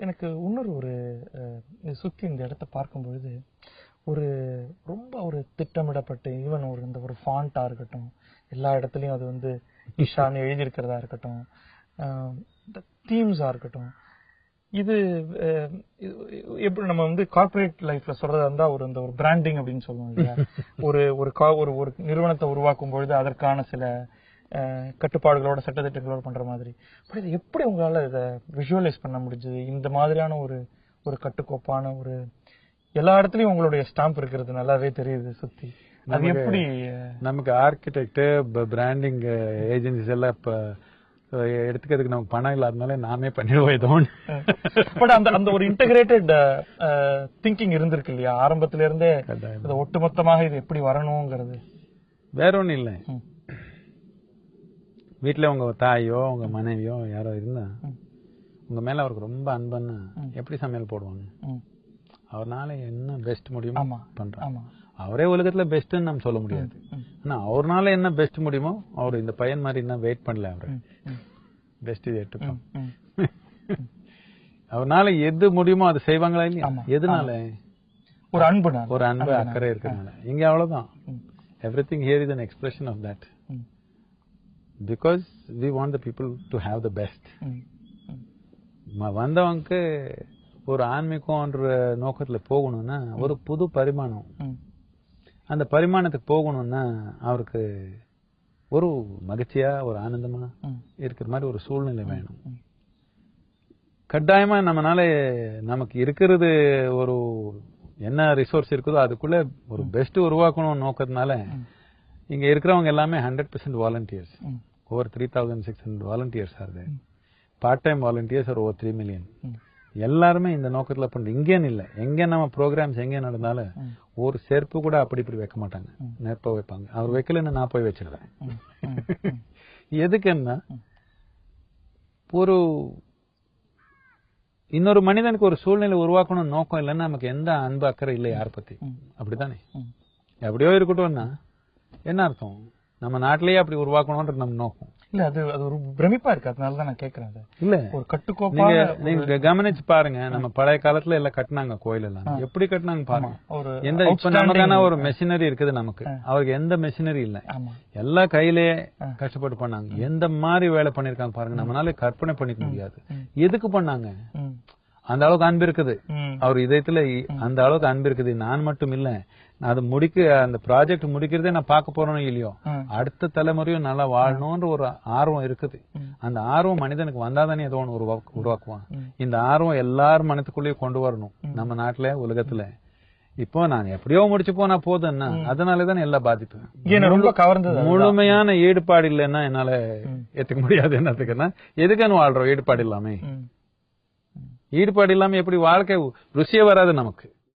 எனக்கு இன்னொரு ஒரு சுத்தி இந்த இடத்த பார்க்கும் பொழுது ஒரு ரொம்ப ஒரு திட்டமிடப்பட்டு ஈவன் ஒரு இந்த ஒரு ஃபாண்டா இருக்கட்டும் எல்லா இடத்துலயும் அது வந்து இஷான்னு எழுதியிருக்கிறதா இருக்கட்டும் இந்த தீம்ஸா இருக்கட்டும் இது எப்படி நம்ம வந்து கார்ப்பரேட் லைஃப்ல சொல்றதா இருந்தா ஒரு இந்த ஒரு பிராண்டிங் அப்படின்னு சொல்லுவோம் இல்லையா? ஒரு ஒரு கா- ஒரு ஒரு நிறுவனத்தை உருவாக்கும் பொழுது அதற்கான சில கட்டுப்பாடுகளோட சட்டத்திட்டங்களோட பண்ற மாதிரி. பட் இது எப்படி உங்களால இதை விஷுவலைஸ் பண்ண முடிஞ்சது? இந்த மாதிரியான ஒரு ஒரு கட்டுக்கோப்பான ஒரு எல்லா இடத்துலயும் உங்களுடைய ஸ்டாம்ப் இருக்கிறது நல்லாவே தெரியுது சுத்தி. அது எப்படி நமக்கு ஆர்கிடெக்ட் பிராண்டிங் ஏஜென்சிஸ் எல்லாம் இப்ப எடுத்துக்கிறதுக்கு நமக்கு பணம் இல்லாதனால நாமே பண்ணிடுவோம் ஏதோ. பட் அந்த அந்த ஒரு இன்டகிரேட்டட் திங்கிங் இருந்திருக்கு இல்லையா? ஆரம்பத்துல இருந்தே ஒட்டுமொத்தமாக இது எப்படி வரணுங்கிறது. வேற ஒண்ணும் இல்லை. வீட்டுல உங்க தாயோ உங்க மனைவியோ யாரோ இருந்தா ம். உங்க மேல அவருக்கு ரொம்ப அன்புன்னா எப்படி சமையல் போடுவாங்க. அவர்னால என்ன பெஸ்ட் முடியுமோ ஆமா. அவரே உலகத்துல பெஸ்ட்னு நம்ம சொல்ல முடியாது. ம். ஆனா அவர்னால என்ன பெஸ்ட் முடியுமோ அவர் இந்த பையன் மாதிரி என்ன வெயிட் பண்ணல அவரு. பெஸ்ட் இது எட்டுப்போம் ம். அவர்னால எது முடியுமோ அதை செய்வாங்களா இல்லையா. எதனால? ஒரு அன்பு ஒரு அன்பு அக்கறை இருக்கிறதுனால. இங்க அவ்வளவுதான். Everything here is an expression of that. Because we want the people to have the best. வந்தவங்களுக்கு ஒரு ஆன்மீகம்ன்ற நோக்கத்துல போகணும்னா ஒரு புது பரிமாணம் ம். அந்த பரிமாணத்துக்கு போகணும்னா அவருக்கு ஒரு மகிழ்ச்சியா ஒரு ஆனந்தமா ம். இருக்கிற மாதிரி ஒரு சூழ்நிலை வேணும். கட்டாயமா நம்மனால நமக்கு இருக்கிறது ஒரு என்ன ரிசோர்ஸ் இருக்குதோ அதுக்குள்ள ஒரு பெஸ்ட் உருவாக்கணும் நோக்கத்தினால இங்க இருக்கிறவங்க எல்லாமே hundred percent volunteers. Over three thousand six hundred volunteers ஆகுது பார்ட் டைம் வாலண்டியர்ஸ் ஒரு ஓவர் த்ரீ மில்லியன். எல்லாருமே இந்த நோக்கத்துல பண்ற இங்கேன்னு இல்ல. எங்க நம்ம ப்ரோக்ராம்ஸ் எங்க நடந்தாலும். ஒரு செருப்பு கூட அப்படி இப்படி வைக்க மாட்டாங்க. நெருப்ப வைப்பாங்க. அவர் வைக்கலன்னு நான் போய் வச்சிருவேன். எதுக்குன்னா ஒரு இன்னொரு மனிதனுக்கு ஒரு சூழ்நிலை உருவாக்கணும் நோக்கம் இல்லைன்னா நமக்கு எந்த அன்பு அக்கறை இல்லை யார பத்தி. அப்படித்தானே. எப்படியோ இருக்கட்டும்னா என்ன அர்த்தம்? நம்ம நாட்டிலேயே அப்படி உருவாக்கணும்ன்ற நம்ம நோக்கம். இல்ல அது அது ஒரு பிரமிப்பா இருக்கு. அதனால தான் நான் கேக்குறேன் இல்ல. ஒரு கட்டுக்கோப்பான நீங்க நீங்க கவனிச்சு பாருங்க. நம்ம பழைய காலத்துல எல்லாம் கட்டினாங்க கோயில் எல்லாம் எப்படி கட்டினாங்க பாருங்க. ஒரு எந்த இப்ப நமக்கான ஒரு மெஷினரி இருக்குது நமக்கு. அவருக்கு எந்த மெஷினரி இல்ல. எல்லா கையிலேயே கஷ்டப்பட்டு பண்ணாங்க. எந்த மாதிரி வேலை பண்ணிருக்காங்க பாருங்க. நம்மளால கற்பனை பண்ணிக்க முடியாது. எதுக்கு பண்ணாங்க. அந்த அளவுக்கு அன்பு இருக்குது. அவர் இதயத்துல அந்த அளவுக்கு அன்பு இருக்குது. நான் மட்டும் இல்ல. அது முடிக்க அந்த ப்ராஜெக்ட் முடிக்கிறதே நான் பார்க்க போறேனோ இல்லையோ. அடுத்த தலைமுறையும் நல்லா வாழணும்ன்ற ஒரு ஆர்வம் இருக்குது. அந்த ஆர்வம் மனிதனுக்கு வந்தாதானே ஏதோ ஒன்று உருவாக்கு- உருவாக்குவான். இந்த ஆர்வம் எல்லார் மனத்துக்குள்ளேயும் கொண்டு வரணும். நம்ம நாட்டுல உலகத்துல. இப்போ நான் எப்படியோ முடிச்சு போனா போதுன்னா அதனாலதான் எல்லா பாதிப்பு. ரொம்ப கவர்ந்தது முழுமையான ஈடுபாடு இல்லைன்னா என்னால ஏத்துக்க முடியாது என்னத்துக்குன்னா எதுக்கான வாழ்றோம்? ஈடுபாடு இல்லாம. ஈடுபாடு இல்லாம எப்படி வாழ்க்கை ருசியே வராது நமக்கு.